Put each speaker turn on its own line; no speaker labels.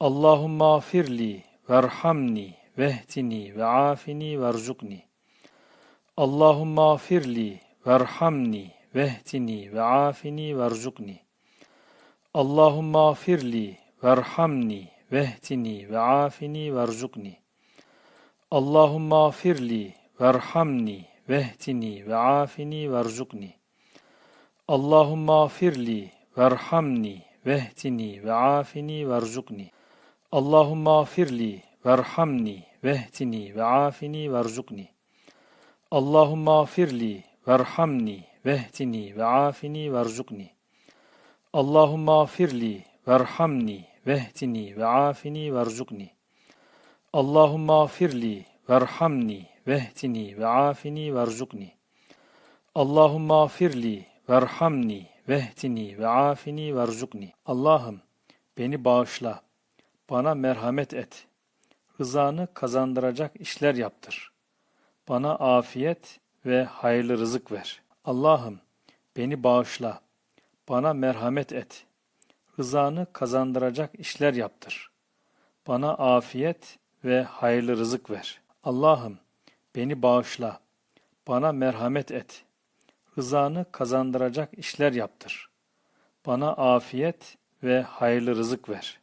Allahümme afirli verhamni vehdini ve afini verzukni. Allahümme afirli verhamni vehdini ve afini verzukni. Allahümme afirli verhamni vehdini ve afini verzukni. Allahümme afirli verhamni vehdini ve afini verzukni. Allahümme afirli verhamni vehdini ve afini verzukni. Allahümme afirli verhamni vehdini ve afini verzukni. Allahümme afirli verhamni vehdini ve afini verzukni. Allahümme afirli verhamni vehdini ve afini verzukni. Allahümme afirli verhamni vehdini ve afini verzukni. Allahümme afirli verhamni vehdini ve afini verzukni. Allah'ım beni bağışla, bana merhamet et, rızanı kazandıracak işler yaptır. Bana afiyet ve hayırlı rızık ver. Allah'ım beni bağışla, bana merhamet et, rızanı kazandıracak işler yaptır. Bana afiyet ve hayırlı rızık ver. Allah'ım beni bağışla, bana merhamet et, rızanı kazandıracak işler yaptır. Bana afiyet ve hayırlı rızık ver.